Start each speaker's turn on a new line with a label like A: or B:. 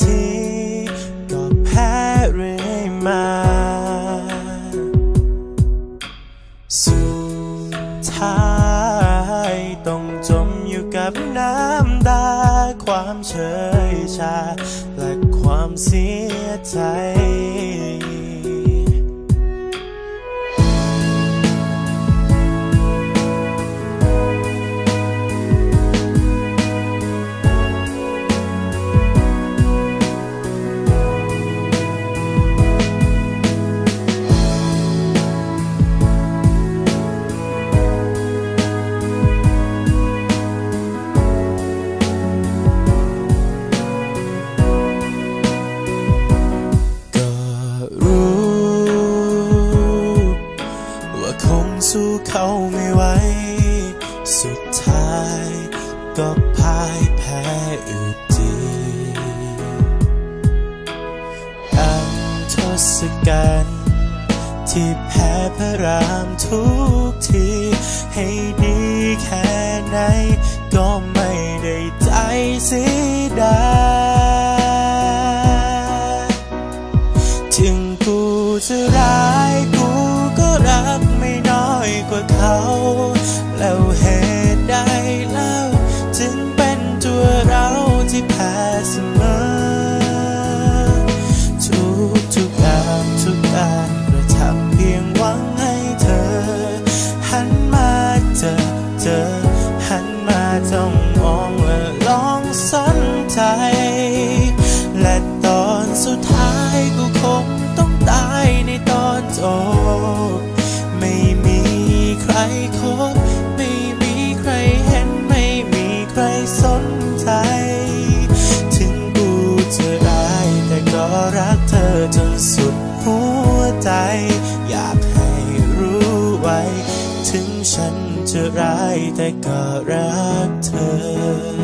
A: ทีก็แพ้เรื่อยมาสุดท้ายต้องจมอยู่กับน้ำตาความเฉยชา และความเสียใจ สุดท้ายก็พ่ายแพ้อยู่ดีอังทศกัณฐ์ที่แพ้พระรามทุกที ให้ดีแค่ไหน ก็ไม่ได้ใจเสียดายถึงกูจะร้ายกู เจอหันมาจ้องมองและลองสนใจ และตอนสุดท้ายกูคงต้องตายในตอนจบไม่มีใครคบไม่มีใครเห็นไม่มีใครสนใจ ถึงกูจะร้ายแต่ก็รักเธอจนสุดหัวใจ อยากให้รู้ไว้ ถึงฉัน จะร้ายแต่ก็รักเธอ